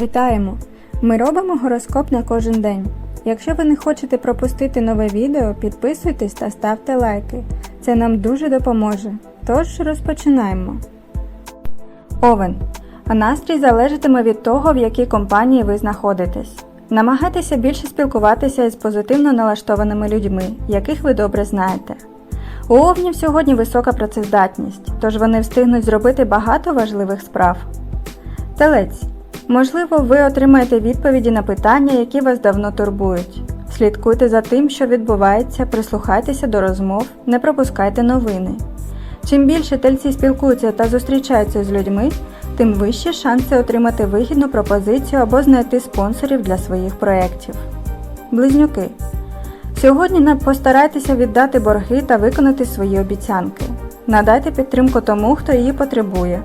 Вітаємо! Ми робимо гороскоп на кожен день. Якщо ви не хочете пропустити нове відео, підписуйтесь та ставте лайки. Це нам дуже допоможе. Тож розпочинаємо. Овен. А настрій залежатиме від того, в якій компанії ви знаходитесь. Намагайтеся більше спілкуватися із позитивно налаштованими людьми, яких ви добре знаєте. У овнів сьогодні висока працездатність, тож вони встигнуть зробити багато важливих справ. Телець. Можливо, ви отримаєте відповіді на питання, які вас давно турбують. Слідкуйте за тим, що відбувається, прислухайтеся до розмов, не пропускайте новини. Чим більше тельці спілкуються та зустрічаються з людьми, тим вищі шанси отримати вигідну пропозицію або знайти спонсорів для своїх проєктів. Близнюки. Сьогодні постарайтеся віддати борги та виконати свої обіцянки. Надайте підтримку тому, хто її потребує.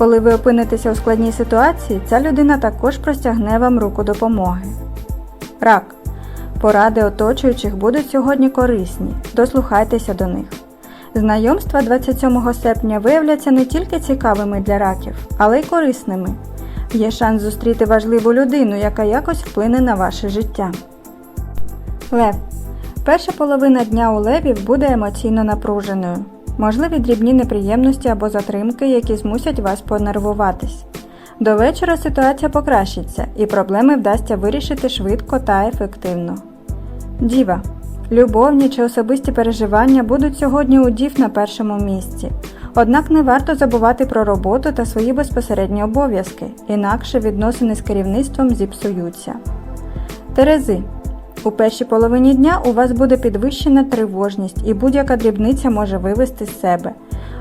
Коли ви опинитеся у складній ситуації, ця людина також простягне вам руку допомоги. Рак. Поради оточуючих будуть сьогодні корисні. Дослухайтеся до них. Знайомства 27 серпня виявляться не тільки цікавими для раків, але й корисними. Є шанс зустріти важливу людину, яка якось вплине на ваше життя. Лев. Перша половина дня у левів буде емоційно напруженою. Можливі дрібні неприємності або затримки, які змусять вас понервуватись. До вечора ситуація покращиться і проблеми вдасться вирішити швидко та ефективно. Діва. Любовні чи особисті переживання будуть сьогодні у дів на першому місці. Однак не варто забувати про роботу та свої безпосередні обов'язки, інакше відносини з керівництвом зіпсуються. Терези. У першій половині дня у вас буде підвищена тривожність і будь-яка дрібниця може вивести з себе.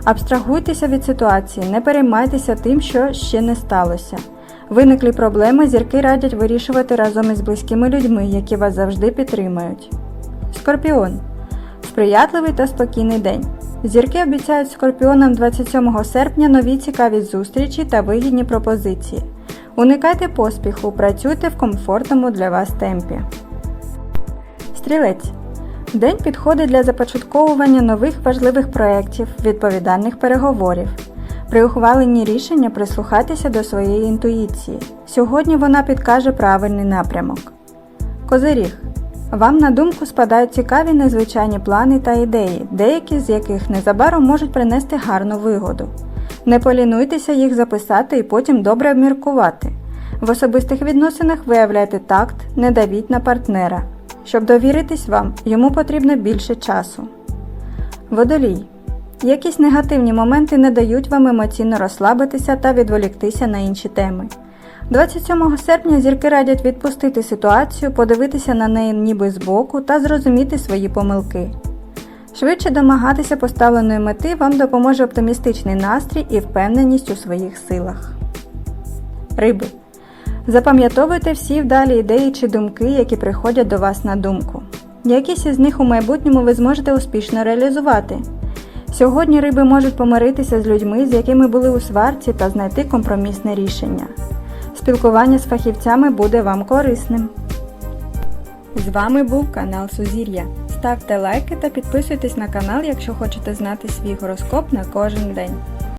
Абстрагуйтеся від ситуації, не переймайтеся тим, що ще не сталося. Виниклі проблеми зірки радять вирішувати разом із близькими людьми, які вас завжди підтримають. Скорпіон. Сприятливий та спокійний день. Зірки обіцяють скорпіонам 27 серпня нові цікаві зустрічі та вигідні пропозиції. Уникайте поспіху, працюйте в комфортному для вас темпі. Стрілець. День підходить для започатковування нових важливих проєктів, відповідальних переговорів. При ухваленні рішення прислухайтеся до своєї інтуїції. Сьогодні вона підкаже правильний напрямок. Козиріг. Вам на думку спадають цікаві незвичайні плани та ідеї, деякі з яких незабаром можуть принести гарну вигоду. Не полінуйтеся їх записати і потім добре обміркувати. В особистих відносинах виявляйте такт, не давіть на партнера. Щоб довіритись вам, йому потрібно більше часу. Водолій. Якісь негативні моменти не дають вам емоційно розслабитися та відволіктися на інші теми. 27 серпня зірки радять відпустити ситуацію, подивитися на неї ніби збоку та зрозуміти свої помилки. Швидше домагатися поставленої мети вам допоможе оптимістичний настрій і впевненість у своїх силах. Риби. Запам'ятовуйте всі вдалі ідеї чи думки, які приходять до вас на думку. Якісь із них у майбутньому ви зможете успішно реалізувати. Сьогодні риби можуть помиритися з людьми, з якими були у сварці, та знайти компромісне рішення. Спілкування з фахівцями буде вам корисним. З вами був канал Сузір'я. Ставте лайки та підписуйтесь на канал, якщо хочете знати свій гороскоп на кожен день.